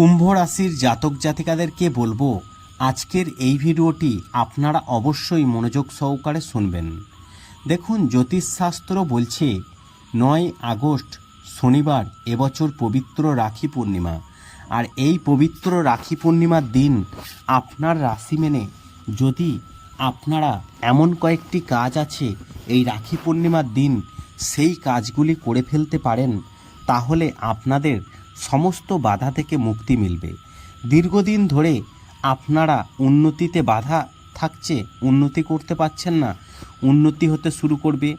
কুম্ভ রাশির জাতক জাতিকাদেরকে বলব, আজকের এই ভিডিওটি আপনারা অবশ্যই মনোযোগ সহকারে শুনবেন। দেখুন, জ্যোতিষশাস্ত্র বলছে, নয় আগস্ট, শনিবার এবছর পবিত্র রাখি পূর্ণিমা। আর এই পবিত্র রাখি পূর্ণিমার দিন আপনার রাশি মেনে যদি আপনারা এমন কয়েকটি কাজ আছে এই রাখি পূর্ণিমার দিন, সেই কাজগুলি করে ফেলতে পারেন, তাহলে আপনাদের সমস্ত বাধা থেকে মুক্তি মিলবে। দীর্ঘদিন ধরে আপনারা উন্নতিতে বাধা থাকছে, উন্নতি করতে পারছেন না, উন্নতি হতে শুরু করবে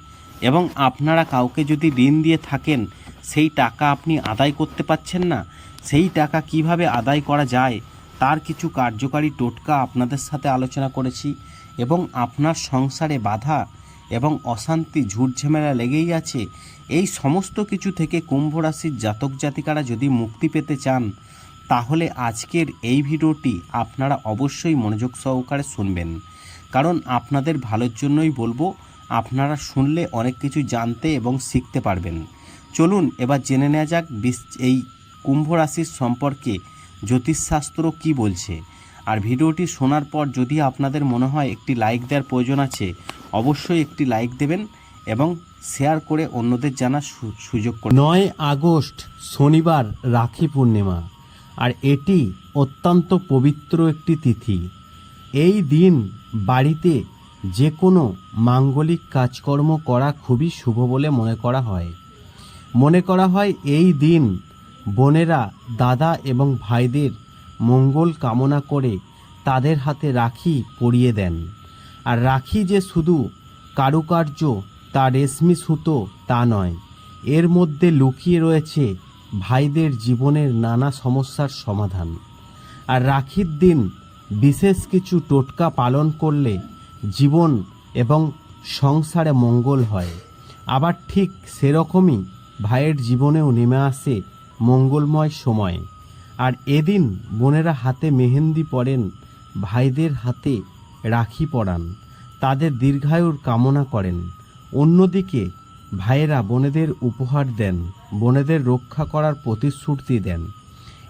এবং আপনারা কাউকে যদি ঋণ দিয়ে থাকেন, সেই টাকা আপনি আদায় করতে পারছেন না, সেই টাকা কীভাবে আদায় করা যায়, তার কিছু কার্যকারী টোটকা আপনাদের সাথে আলোচনা করেছি এবং আপনার সংসারে বাধা এবং অশান্তি, ঝুটঝামেলা লেগেই আছে। এই সমস্ত কিছু থেকে কুম্ভ রাশির জাতক জাতিকারা যদি মুক্তি পেতে চান, তাহলে আজকের এই ভিডিওটি আপনারা অবশ্যই মনোযোগ সহকারে শুনবেন। কারণ আপনাদের ভালোর জন্যই বলব, আপনারা শুনলে অনেক কিছু জানতে এবং শিখতে পারবেন। চলুন এবার জেনে নেওয়া যাক এই কুম্ভ রাশির সম্পর্কে জ্যোতিষশাস্ত্র কি বলছে। আর ভিডিওটি শোনার পর যদি আপনাদের মনে হয় একটি লাইক দেওয়ার প্রয়োজন আছে অবশ্যই একটি লাইক দেবেন এবং শেয়ার করে অন্যদের জানার সুযোগ করে নয় আগস্ট, শনিবার রাখি পূর্ণিমা, আর এটি অত্যন্ত পবিত্র একটি তিথি। এই দিন বাড়িতে যে কোনো মাঙ্গলিক কাজকর্ম করা খুবই শুভ বলে মনে করা হয়। মনে করা হয় এই দিন বোনেরা দাদা এবং ভাইদের মঙ্গল কামনা করে তাদের হাতে রাখি পরিয়ে দেন। আর রাখি যে শুধু কারুকার্য, তা রেশমি সুতো তা নয়। এর মধ্যে লুকিয়ে রয়েছে ভাইদের জীবনের নানা সমস্যার সমাধান। আর রাখির দিন বিশেষ কিছু টোটকা পালন করলে জীবন এবং সংসারে মঙ্গল হয়। আবার ঠিক সেরকমই ভাইয়ের জীবনেও নেমে আসে মঙ্গলময় সময়। আর এদিন বোনেরা হাতে মেহেন্দি পরেন, ভাইদের হাতে রাখি পরান। তাদের দীর্ঘায়ুর কামনা করেন। অন্যদিকে, ভাইয়েরা বোনেদের উপহার দেন, বোনেদের রক্ষা করার প্রতিশ্রুতি দেন।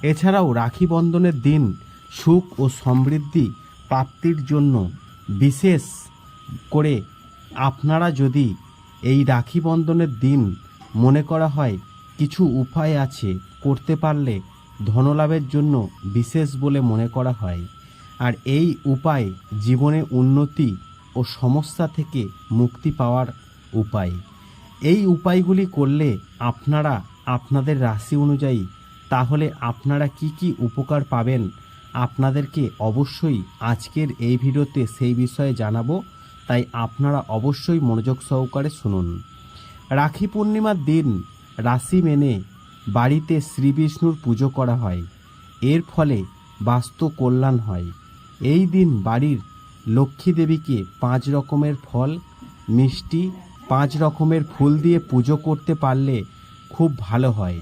এছাড়াও রাখি বন্ধনের দিন সুখ ও সমৃদ্ধি প্রাপ্তির জন্য বিশেষ করে আপনারা যদি এই রাখি বন্ধনের দিন মনে করা হয়, কিছু উপায় আছে করতে পারলে ধনলাভের জন্য বিশেষ বলে মনে করা হয়। আর এই উপায় জীবনে উন্নতি ও সমস্যা থেকে মুক্তি পাওয়ার উপায়। এই উপায়গুলি করলে আপনারা আপনাদের রাশি অনুযায়ী তাহলে আপনারা কি কি উপকার পাবেন আপনাদেরকে অবশ্যই আজকের এই ভিডিওতে সেই বিষয়ে জানাব। তাই আপনারা অবশ্যই মনোযোগ সহকারে শুনুন। রাখি পূর্ণিমার দিন রাশি মেনে বাড়িতে শ্রীবিষ্ণুর পুজো করা হয়। এর ফলে বাস্তু কল্যাণ হয়। এই দিন বাড়ির লক্ষ্মী দেবীকে পাঁচ রকমের ফল, মিষ্টি, পাঁচ রকমের ফুল দিয়ে পুজো করতে পারলে খুব ভালো হয়।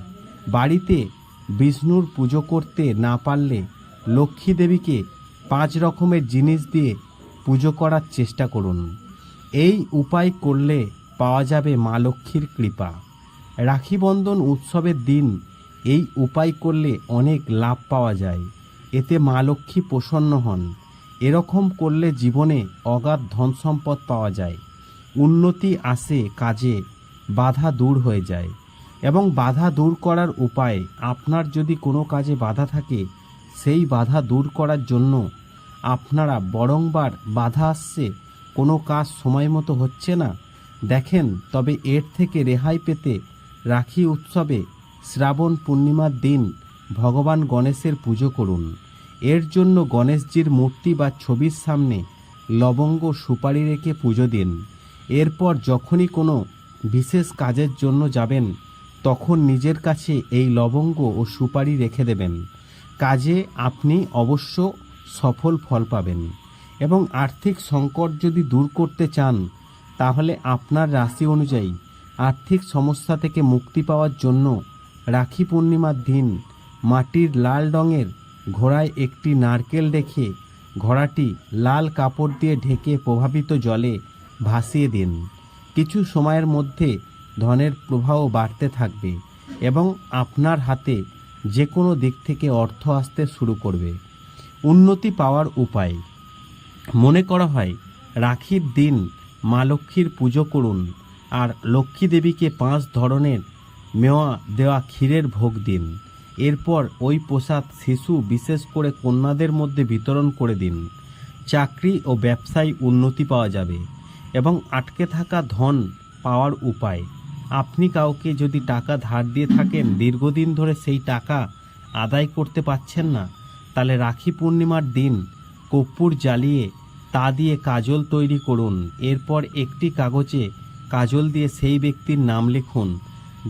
বাড়িতে বিষ্ণুর পুজো করতে না পারলে লক্ষ্মী দেবীকে পাঁচ রকমের জিনিস দিয়ে পুজো করার চেষ্টা করুন। এই উপায় করলে পাওয়া যাবে মা লক্ষ্মীর কৃপা। রাখি বন্ধন উৎসবের দিন এই উপায় করলে অনেক লাভ পাওয়া যায়। এতে মা লক্ষ্মী প্রসন্ন হন। এরকম করলে জীবনে অগাধ ধন সম্পদ পাওয়া যায়। উন্নতি আসে কাজে, বাধা দূর হয়ে যায় এবং বাধা দূর করার উপায় আপনার যদি কোনো কাজে বাধা থাকে, সেই বাধা দূর করার জন্য আপনারা বরংবার বাধা আসছে, কোনো কাজ সময় মতো হচ্ছে না। দেখেন, তবে এর থেকে রেহাই পেতে রাখি উৎসবে শ্রাবণ পূর্ণিমার দিন ভগবান গণেশের পুজো করুন। এর জন্য গণেশজির মূর্তি বা ছবির সামনে লবঙ্গ সুপারি রেখে পুজো দিন। এরপর যখনই কোনো বিশেষ কাজের জন্য যাবেন, তখন নিজের কাছে এই লবঙ্গ ও সুপারি রেখে দেবেন। কাজে আপনি অবশ্য সফল ফল পাবেন এবং আর্থিক সংকট যদি দূর করতে চান, তাহলে আপনার রাশি অনুযায়ী আর্থিক সমস্যা থেকে মুক্তি পাওয়ার জন্য রাখি পূর্ণিমার দিন মাটির লাল রঙের ঘোড়ায় একটি নারকেল রেখে ঘোড়াটি লাল কাপড় দিয়ে ঢেকে প্রভাবিত জলে ভাসিয়ে দিন। কিছু সময়ের মধ্যে ধনের প্রবাহ বাড়তে থাকবে এবং আপনার হাতে যে কোনো দিক থেকে অর্থ আসতে শুরু করবে। উন্নতি পাওয়ার উপায়। মনে করা হয়, রাখির দিন মা লক্ষ্মীর পুজো করুন আর লক্ষ্মী দেবীকে পাঁচ ধরনের মেওয়া দেওয়া ক্ষীরের ভোগ দিন। এরপর ওই প্রসাদ শিশু বিশেষ করে কন্যাদের মধ্যে বিতরণ করে দিন। চাকরি ও ব্যবসায় উন্নতি পাওয়া যাবে এবং আটকে থাকা ধন পাওয়ার উপায়। আপনি কাউকে যদি টাকা ধার দিয়ে থাকেন, দীর্ঘদিন ধরে সেই টাকা আদায় করতে পারছেন না, তাহলে রাখি পূর্ণিমার দিন কর্পূর জ্বালিয়ে তা দিয়ে কাজল তৈরি করুন। এরপর একটি কাগজে কাজল দিয়ে সেই ব্যক্তির নাম লিখুন,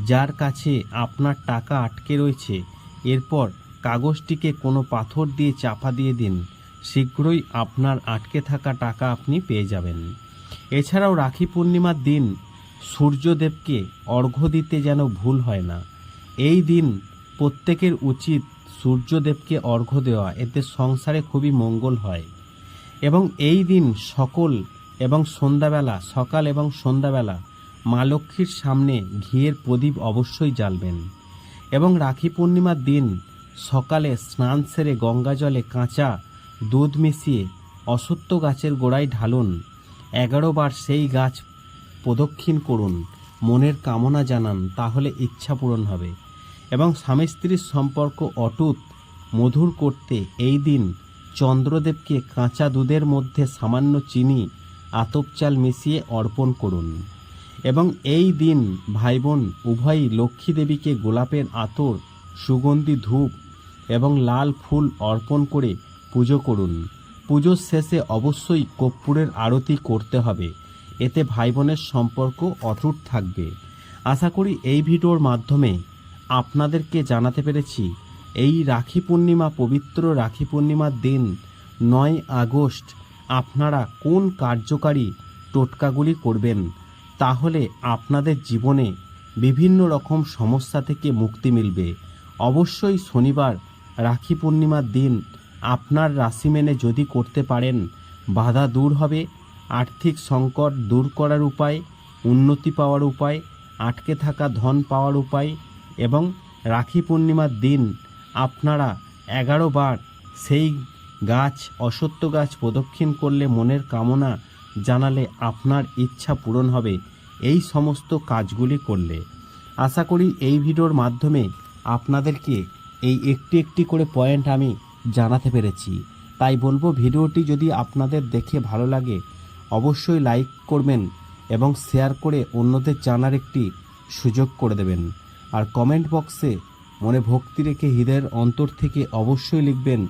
যার কাছে আপনার টাকা আটকে রয়েছে। এরপর কাগজটিকে কোনো পাথর দিয়ে চাপা দিয়ে দিন। শীঘ্রই আপনার আটকে থাকা টাকা আপনি পেয়ে যাবেন। এছাড়াও রাখি পূর্ণিমার দিন সূর্যদেবকে অর্ঘ্য দিতে যেন ভুল হয় না। এই দিন প্রত্যেকের উচিত সূর্যদেবকে অর্ঘ্য দেওয়া। এতে সংসারে খুবই মঙ্গল হয়। এবং এই দিন সকল এবং সন্ধ্যাবেলা, সকাল এবং সন্ধ্যাবেলা মা লক্ষ্মীর সামনে ঘিয়ের প্রদীপ অবশ্যই জ্বালবেন। এবং রাখি পূর্ণিমার দিন সকালে স্নান সেরে গঙ্গা জলে কাঁচা দুধ মিশিয়ে অসত্য গাছের গোড়ায় ঢালুন। এগারো বার সেই গাছ প্রদক্ষিণ করুন। মনের কামনা জানান, তাহলে ইচ্ছা পূরণ হবে। এবং স্বামী স্ত্রীর সম্পর্ক অটুট, মধুর করতে এই দিন চন্দ্রদেবকে কাঁচা দুধের মধ্যে সামান্য চিনি, আতপ চাল মিশিয়ে অর্পণ করুন। এবং এই দিন ভাই বোন উভয়ই লক্ষ্মী দেবীকে গোলাপের আতর, সুগন্ধি ধূপ এবং লাল ফুল অর্পণ করে পুজো করুন। পুজোর শেষে অবশ্যই কর্পূরের আরতি করতে হবে। এতে ভাই বোনের সম্পর্ক অটুট থাকবে। আশা করি এই ভিডিওর মাধ্যমে আপনাদেরকে জানাতে পেরেছি, এই রাখি পূর্ণিমা, পবিত্র রাখি পূর্ণিমার দিন নয় আগস্ট আপনারা কোন কার্যকারী টোটকাগুলি করবেন? তাহলে আপনাদের জীবনে বিভিন্ন রকম সমস্যা থেকে মুক্তি মিলবে। অবশ্যই শনিবার রাখি পূর্ণিমার দিন আপনার রাশি মেনে যদি করতে পারেন, বাধা দূর হবে। আর্থিক সংকট দূর করার উপায়, উন্নতি পাওয়ার উপায়, আটকে থাকা ধন পাওয়ার উপায় এবং রাখি পূর্ণিমার দিন আপনারা এগারো বার সেই গাছ, অসত্য গাছ প্রদক্ষিণ করলে মনের কামনা জানালে আপনার ইচ্ছা পূরণ হবে এই সমস্ত কাজগুলি করলে। আশা করি এই ভিডিওর মাধ্যমে আপনাদেরকে এই একটি একটি করে পয়েন্ট আমি জানাতে পেরেছি। তাই বলব, ভিডিওটি যদি আপনাদের দেখে ভালো লাগে, অবশ্যই লাইক করবেন এবং শেয়ার করে অন্যদের জানার একটি সুযোগ করে দেবেন। আর কমেন্ট বক্সে মনে ভক্তি রেখে হৃদয়ের অন্তর থেকে অবশ্যই লিখবেন